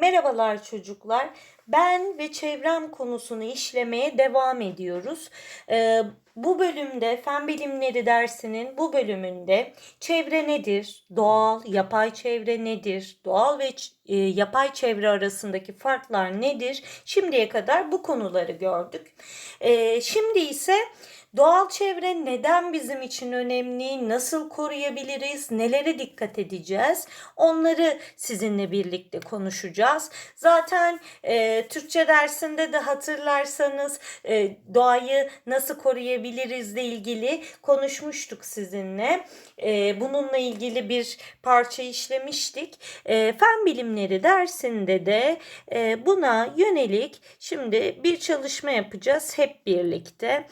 Merhabalar çocuklar. Ben ve çevrem konusunu işlemeye devam ediyoruz. Ee, bu bölümde fen bilimleri dersinin bu bölümünde çevre nedir? Doğal, yapay çevre nedir? Doğal ve e, yapay çevre arasındaki farklar nedir? Şimdiye kadar bu konuları gördük. Ee, şimdi ise Doğal çevre neden bizim için önemli? Nasıl koruyabiliriz? Nelere dikkat edeceğiz? Onları sizinle birlikte konuşacağız. Zaten e, Türkçe dersinde de hatırlarsanız e, doğayı nasıl koruyabilirizle ilgili konuşmuştuk sizinle. E, bununla ilgili bir parça işlemiştik. E, fen bilimleri dersinde de e, buna yönelik şimdi bir çalışma yapacağız hep birlikte.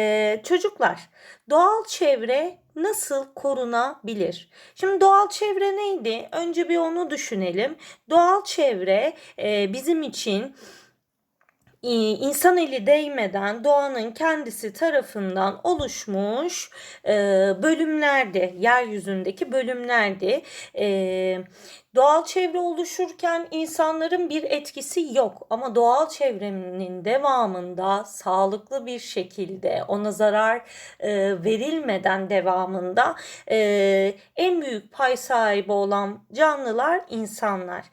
Ee, çocuklar, doğal çevre nasıl korunabilir? Şimdi doğal çevre neydi? Önce bir onu düşünelim. Doğal çevre e, bizim için insan eli değmeden doğanın kendisi tarafından oluşmuş e, bölümlerdi. Yeryüzündeki bölümlerdi. E, doğal çevre oluşurken insanların bir etkisi yok ama doğal çevrenin devamında sağlıklı bir şekilde ona zarar e, verilmeden devamında e, en büyük pay sahibi olan canlılar insanlar.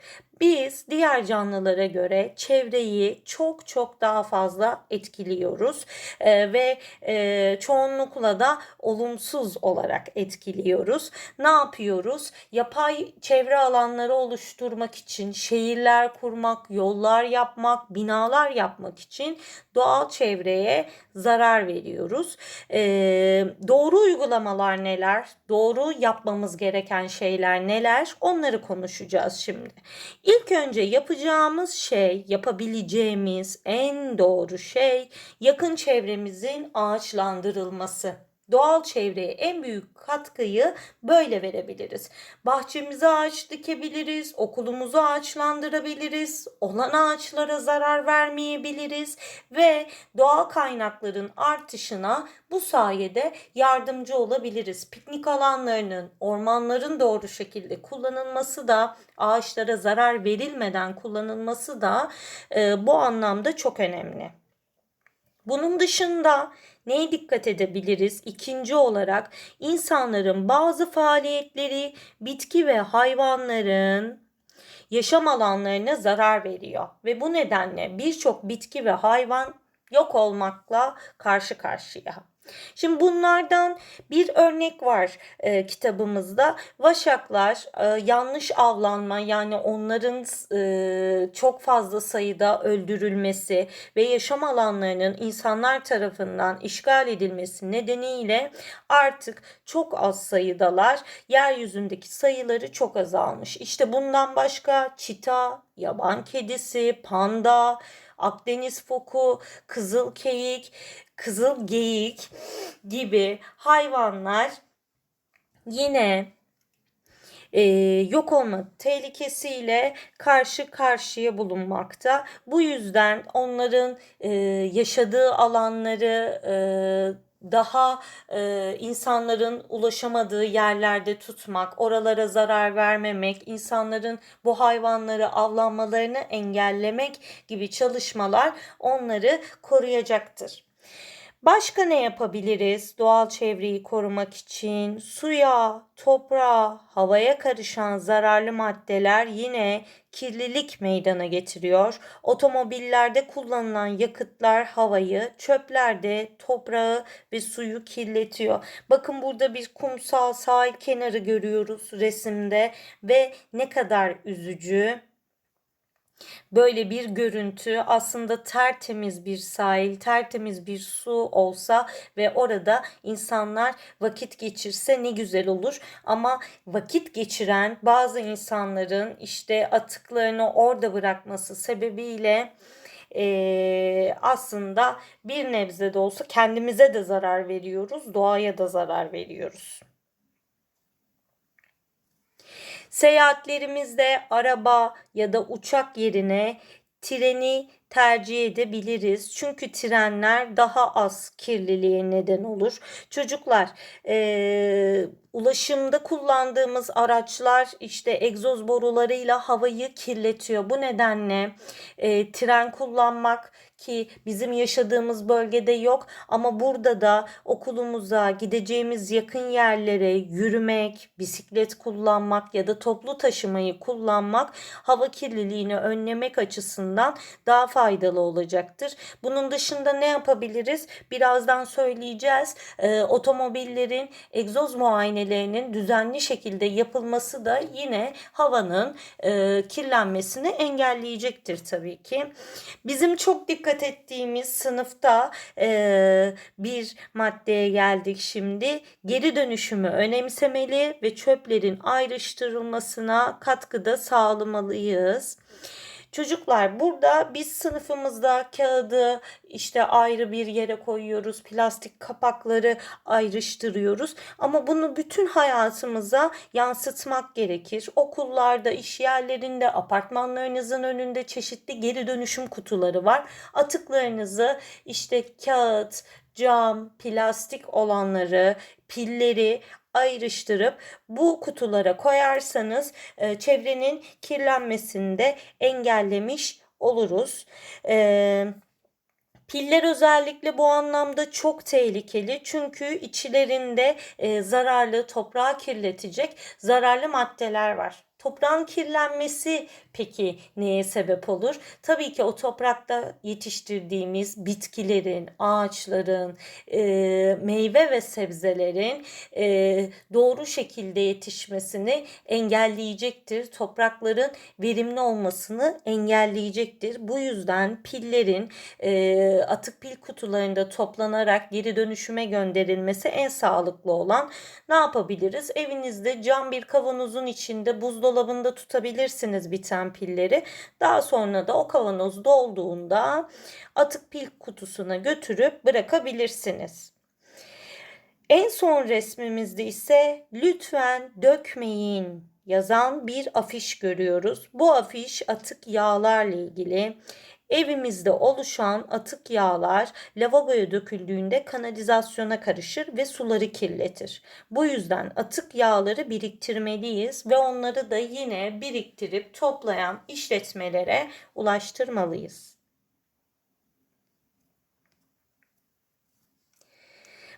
Biz diğer canlılara göre çevreyi çok çok daha fazla etkiliyoruz Ee, ve e, çoğunlukla da olumsuz olarak etkiliyoruz. Ne yapıyoruz? Yapay çevre alanları oluşturmak için şehirler kurmak, yollar yapmak, binalar yapmak için doğal çevreye zarar veriyoruz. Ee, doğru uygulamalar neler? Doğru yapmamız gereken şeyler neler? Onları konuşacağız şimdi. İlk önce yapacağımız şey, yapabileceğimiz en doğru şey yakın çevremizin ağaçlandırılması. Doğal çevreye en büyük katkıyı böyle verebiliriz. Bahçemize ağaç dikebiliriz, okulumuzu ağaçlandırabiliriz, olan ağaçlara zarar vermeyebiliriz ve doğal kaynakların artışına bu sayede yardımcı olabiliriz. Piknik alanlarının, ormanların doğru şekilde kullanılması da ağaçlara zarar verilmeden kullanılması da e, bu anlamda çok önemli. Bunun dışında neye dikkat edebiliriz? İkinci olarak insanların bazı faaliyetleri bitki ve hayvanların yaşam alanlarına zarar veriyor ve bu nedenle birçok bitki ve hayvan yok olmakla karşı karşıya. Şimdi bunlardan bir örnek var e, kitabımızda. Vaşaklar e, yanlış avlanma yani onların e, çok fazla sayıda öldürülmesi ve yaşam alanlarının insanlar tarafından işgal edilmesi nedeniyle artık çok az sayıdalar. Yeryüzündeki sayıları çok azalmış. İşte bundan başka çita, yaban kedisi, panda, Akdeniz foku, kızıl keyik, kızıl geyik gibi hayvanlar yine e, yok olma tehlikesiyle karşı karşıya bulunmakta. Bu yüzden onların e, yaşadığı alanları e, daha e, insanların ulaşamadığı yerlerde tutmak, oralara zarar vermemek, insanların bu hayvanları avlanmalarını engellemek gibi çalışmalar onları koruyacaktır. Başka ne yapabiliriz doğal çevreyi korumak için? Suya, toprağa, havaya karışan zararlı maddeler yine kirlilik meydana getiriyor. Otomobillerde kullanılan yakıtlar havayı, çöplerde toprağı ve suyu kirletiyor. Bakın burada bir kumsal sahil kenarı görüyoruz resimde ve ne kadar üzücü. Böyle bir görüntü aslında tertemiz bir sahil, tertemiz bir su olsa ve orada insanlar vakit geçirse ne güzel olur. Ama vakit geçiren bazı insanların işte atıklarını orada bırakması sebebiyle e, aslında bir nebze de olsa kendimize de zarar veriyoruz, doğaya da zarar veriyoruz. Seyahatlerimizde araba ya da uçak yerine treni tercih edebiliriz. Çünkü trenler daha az kirliliğe neden olur. Çocuklar eee, ulaşımda kullandığımız araçlar işte egzoz borularıyla havayı kirletiyor. Bu nedenle eee, tren kullanmak ki bizim yaşadığımız bölgede yok ama burada da okulumuza gideceğimiz yakın yerlere yürümek, bisiklet kullanmak ya da toplu taşımayı kullanmak hava kirliliğini önlemek açısından daha faydalı olacaktır. Bunun dışında ne yapabiliriz? Birazdan söyleyeceğiz. Ee, otomobillerin egzoz muayenelerinin düzenli şekilde yapılması da yine havanın e, kirlenmesini engelleyecektir tabii ki. Bizim çok dikkat ettiğimiz sınıfta e, bir maddeye geldik şimdi. Geri dönüşümü önemsemeli ve çöplerin ayrıştırılmasına katkıda sağlamalıyız. Çocuklar burada biz sınıfımızda kağıdı işte ayrı bir yere koyuyoruz. Plastik kapakları ayrıştırıyoruz. Ama bunu bütün hayatımıza yansıtmak gerekir. Okullarda, iş yerlerinde, apartmanlarınızın önünde çeşitli geri dönüşüm kutuları var. Atıklarınızı işte kağıt, cam, plastik olanları, pilleri ayrıştırıp bu kutulara koyarsanız e, çevrenin kirlenmesini de engellemiş oluruz. E, Piller özellikle bu anlamda çok tehlikeli çünkü içlerinde zararlı toprağı kirletecek zararlı maddeler var. Toprağın kirlenmesi peki neye sebep olur? Tabii ki o toprakta yetiştirdiğimiz bitkilerin, ağaçların, e, meyve ve sebzelerin e, doğru şekilde yetişmesini engelleyecektir. Toprakların verimli olmasını engelleyecektir. Bu yüzden pillerin e, atık pil kutularında toplanarak geri dönüşüme gönderilmesi en sağlıklı olan. Ne yapabiliriz? Evinizde cam bir kavanozun içinde buzdolabında tutabilirsiniz biten pilleri. Daha sonra da o kavanoz dolduğunda atık pil kutusuna götürüp bırakabilirsiniz. En son resmimizde ise lütfen dökmeyin yazan bir afiş görüyoruz. Bu afiş atık yağlarla ilgili. Evimizde oluşan atık yağlar lavaboya döküldüğünde kanalizasyona karışır ve suları kirletir. Bu yüzden atık yağları biriktirmeliyiz ve onları da yine biriktirip toplayan işletmelere ulaştırmalıyız.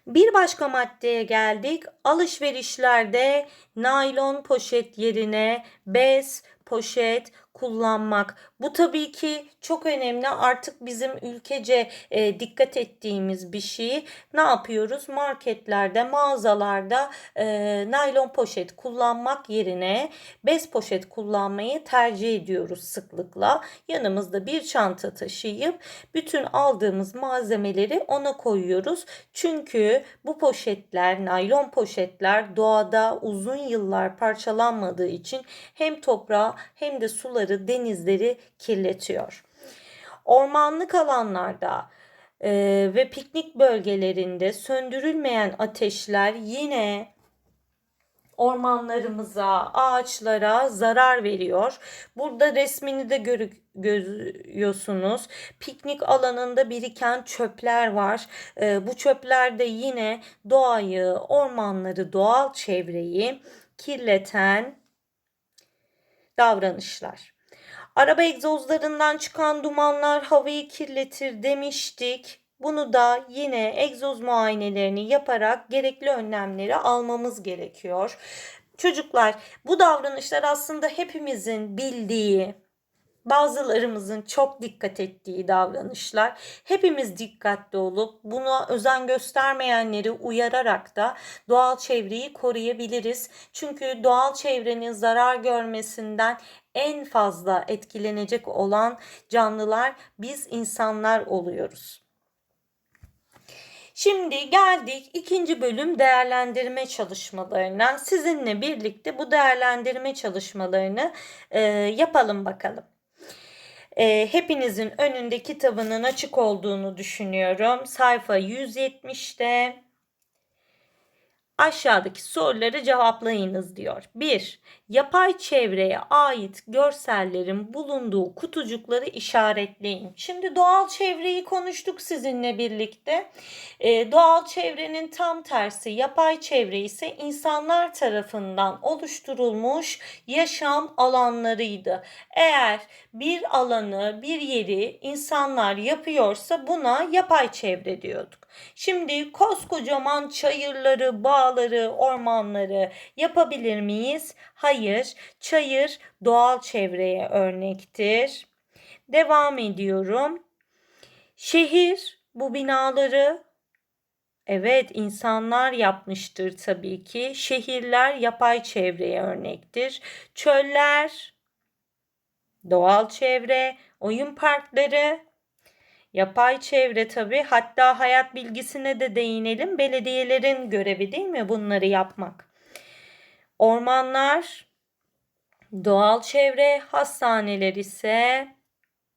Bir başka maddeye geldik. Alışverişlerde naylon poşet yerine bez, poşet kullanmak. Bu tabii ki çok önemli. Artık bizim ülkece e, dikkat ettiğimiz bir şey. Ne yapıyoruz? Marketlerde, mağazalarda e, naylon poşet kullanmak yerine bez poşet kullanmayı tercih ediyoruz sıklıkla. Yanımızda bir çanta taşıyıp bütün aldığımız malzemeleri ona koyuyoruz. Çünkü bu poşetler, naylon poşetler doğada uzun yıllar parçalanmadığı için hem toprağı hem de suları, denizleri kirletiyor. Ormanlık alanlarda e, ve piknik bölgelerinde söndürülmeyen ateşler yine ormanlarımıza, ağaçlara zarar veriyor. Burada resmini de gör görüyorsunuz. Piknik alanında biriken çöpler var. E, bu çöpler de yine doğayı, ormanları, doğal çevreyi kirleten davranışlar. Araba egzozlarından çıkan dumanlar havayı kirletir demiştik. Bunu da yine egzoz muayenelerini yaparak gerekli önlemleri almamız gerekiyor. Çocuklar bu davranışlar aslında hepimizin bildiği, bazılarımızın çok dikkat ettiği davranışlar. Hepimiz dikkatli olup buna özen göstermeyenleri uyararak da doğal çevreyi koruyabiliriz. Çünkü doğal çevrenin zarar görmesinden en fazla etkilenecek olan canlılar biz insanlar oluyoruz. Şimdi geldik ikinci bölüm değerlendirme çalışmalarına. Sizinle birlikte bu değerlendirme çalışmalarını e, yapalım bakalım. E, hepinizin önünde kitabının açık olduğunu düşünüyorum. Sayfa 170'te aşağıdaki soruları cevaplayınız diyor. 1. Yapay çevreye ait görsellerin bulunduğu kutucukları işaretleyin. Şimdi doğal çevreyi konuştuk sizinle birlikte. Ee, doğal çevrenin tam tersi yapay çevre ise insanlar tarafından oluşturulmuş yaşam alanlarıydı. Eğer bir alanı, bir yeri insanlar yapıyorsa buna yapay çevre diyorduk. Şimdi koskocaman çayırları, bağları, ormanları yapabilir miyiz? Hayır. Çayır doğal çevreye örnektir. Devam ediyorum. Şehir bu binaları Evet, insanlar yapmıştır tabii ki. Şehirler yapay çevreye örnektir. Çöller doğal çevre, oyun parkları Yapay çevre tabii. Hatta hayat bilgisine de değinelim. Belediyelerin görevi değil mi bunları yapmak? Ormanlar, doğal çevre, hastaneler ise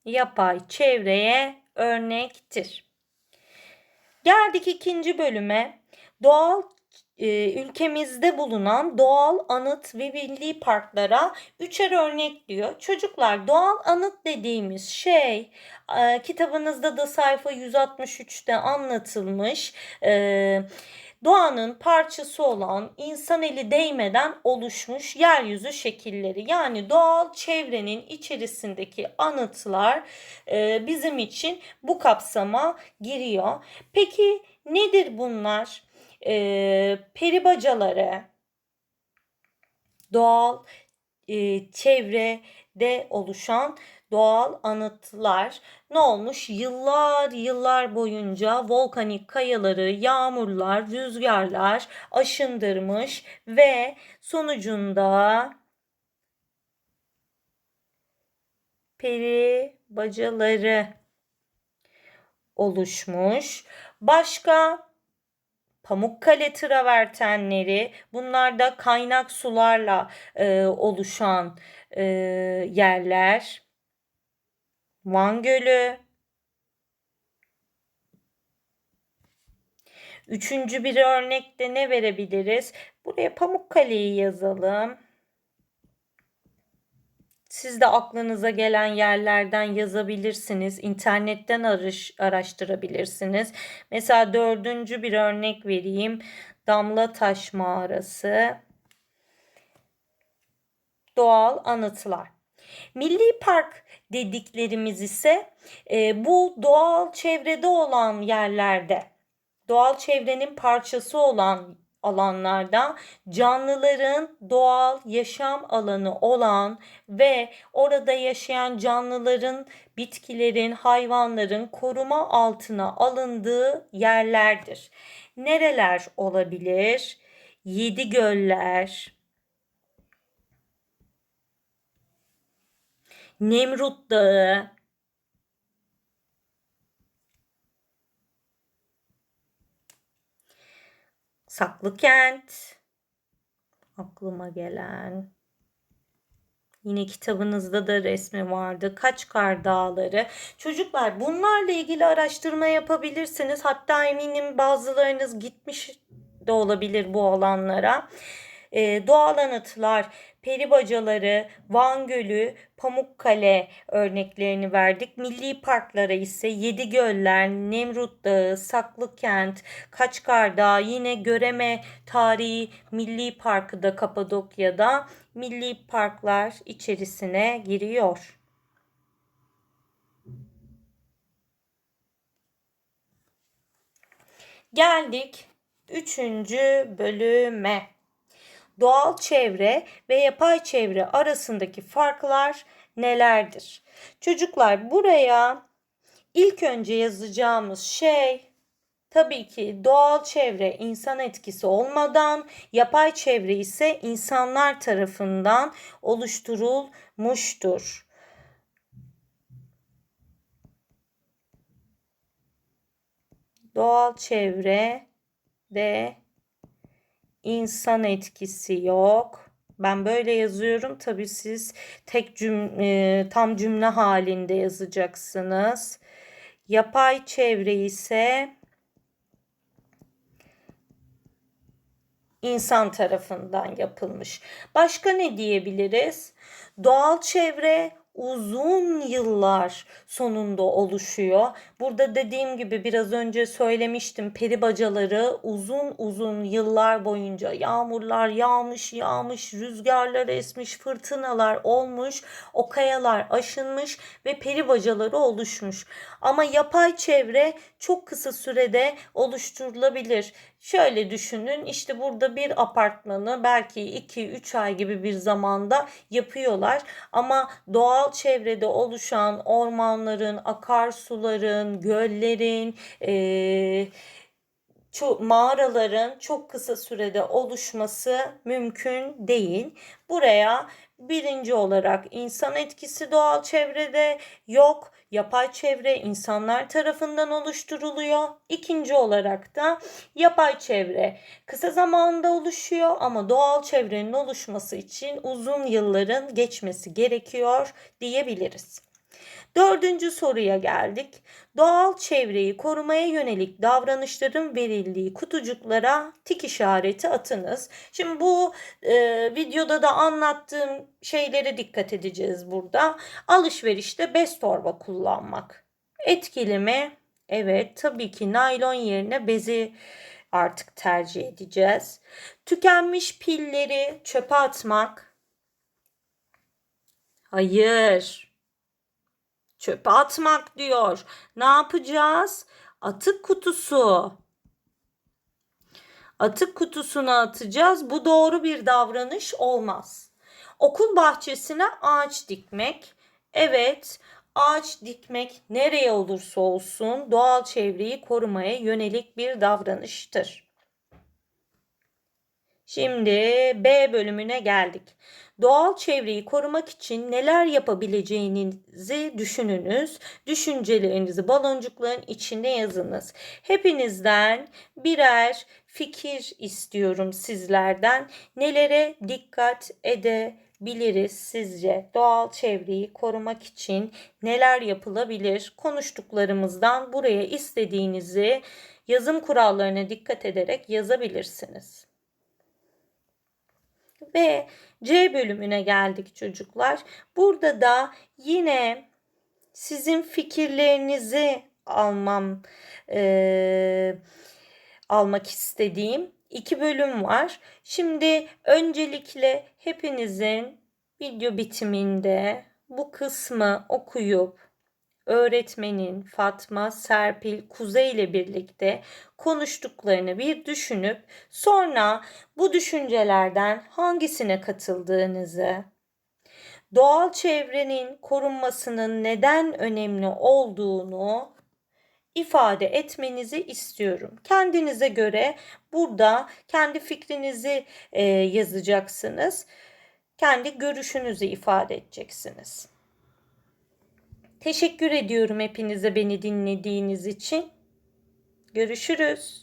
yapay çevreye örnektir. Geldik ikinci bölüme. Doğal ülkemizde bulunan doğal anıt ve milli parklara üçer örnek diyor. Çocuklar doğal anıt dediğimiz şey e, kitabınızda da sayfa 163'te anlatılmış. E, doğanın parçası olan insan eli değmeden oluşmuş yeryüzü şekilleri yani doğal çevrenin içerisindeki anıtlar e, bizim için bu kapsama giriyor. Peki nedir bunlar? E, peri bacaları, doğal e, çevrede oluşan doğal anıtlar ne olmuş? Yıllar yıllar boyunca volkanik kayaları, yağmurlar, rüzgarlar aşındırmış ve sonucunda peri bacaları oluşmuş. Başka Pamukkale travertenleri bunlar da kaynak sularla e, oluşan e, yerler. Van Gölü. Üçüncü bir örnekte ne verebiliriz? Buraya Pamukkale'yi yazalım. Siz de aklınıza gelen yerlerden yazabilirsiniz. İnternetten arış, araştırabilirsiniz. Mesela dördüncü bir örnek vereyim. Damla Taş Mağarası. Doğal anıtlar. Milli park dediklerimiz ise e, bu doğal çevrede olan yerlerde, doğal çevrenin parçası olan alanlarda canlıların doğal yaşam alanı olan ve orada yaşayan canlıların, bitkilerin, hayvanların koruma altına alındığı yerlerdir. Nereler olabilir? Yedi göller, Nemrut Dağı, Saklı Kent. Aklıma gelen. Yine kitabınızda da resmi vardı. Kaçkar Dağları. Çocuklar bunlarla ilgili araştırma yapabilirsiniz. Hatta eminim bazılarınız gitmiş de olabilir bu alanlara. Ee, doğal anıtlar, peri bacaları, Van Gölü, Pamukkale örneklerini verdik. Milli parklara ise Yedi Göller, Nemrut Dağı, Saklıkent, Kaçkar Dağı, yine Göreme Tarihi Milli Parkı da Kapadokya'da milli parklar içerisine giriyor. Geldik üçüncü bölüme doğal çevre ve yapay çevre arasındaki farklar nelerdir? Çocuklar buraya ilk önce yazacağımız şey tabii ki doğal çevre insan etkisi olmadan, yapay çevre ise insanlar tarafından oluşturulmuştur. Doğal çevre ve insan etkisi yok. Ben böyle yazıyorum. Tabii siz tek cümle, tam cümle halinde yazacaksınız. Yapay çevre ise insan tarafından yapılmış. Başka ne diyebiliriz? Doğal çevre uzun yıllar sonunda oluşuyor. Burada dediğim gibi biraz önce söylemiştim peri bacaları uzun uzun yıllar boyunca yağmurlar yağmış yağmış, rüzgarlar esmiş, fırtınalar olmuş, o kayalar aşınmış ve peri bacaları oluşmuş. Ama yapay çevre çok kısa sürede oluşturulabilir. Şöyle düşünün işte burada bir apartmanı belki 2-3 ay gibi bir zamanda yapıyorlar. Ama doğal çevrede oluşan ormanların, akarsuların, göllerin, ee, çok, mağaraların çok kısa sürede oluşması mümkün değil. Buraya birinci olarak insan etkisi doğal çevrede yok. Yapay çevre insanlar tarafından oluşturuluyor. İkinci olarak da yapay çevre kısa zamanda oluşuyor ama doğal çevrenin oluşması için uzun yılların geçmesi gerekiyor diyebiliriz. Dördüncü soruya geldik. Doğal çevreyi korumaya yönelik davranışların verildiği kutucuklara tik işareti atınız. Şimdi bu e, videoda da anlattığım şeylere dikkat edeceğiz burada. Alışverişte bez torba kullanmak. Etkili mi? Evet tabii ki naylon yerine bezi artık tercih edeceğiz. Tükenmiş pilleri çöpe atmak. Hayır çöpe atmak diyor. Ne yapacağız? Atık kutusu. Atık kutusuna atacağız. Bu doğru bir davranış olmaz. Okul bahçesine ağaç dikmek. Evet, ağaç dikmek nereye olursa olsun doğal çevreyi korumaya yönelik bir davranıştır. Şimdi B bölümüne geldik. Doğal çevreyi korumak için neler yapabileceğinizi düşününüz. Düşüncelerinizi baloncukların içinde yazınız. Hepinizden birer fikir istiyorum sizlerden. Nelere dikkat edebiliriz sizce? Doğal çevreyi korumak için neler yapılabilir? Konuştuklarımızdan buraya istediğinizi yazım kurallarına dikkat ederek yazabilirsiniz. Ve C bölümüne geldik çocuklar. Burada da yine sizin fikirlerinizi almam e, almak istediğim iki bölüm var. Şimdi öncelikle hepinizin video bitiminde bu kısmı okuyup öğretmenin Fatma, Serpil, Kuzey ile birlikte konuştuklarını bir düşünüp sonra bu düşüncelerden hangisine katıldığınızı, doğal çevrenin korunmasının neden önemli olduğunu ifade etmenizi istiyorum. Kendinize göre burada kendi fikrinizi e, yazacaksınız. Kendi görüşünüzü ifade edeceksiniz. Teşekkür ediyorum hepinize beni dinlediğiniz için. Görüşürüz.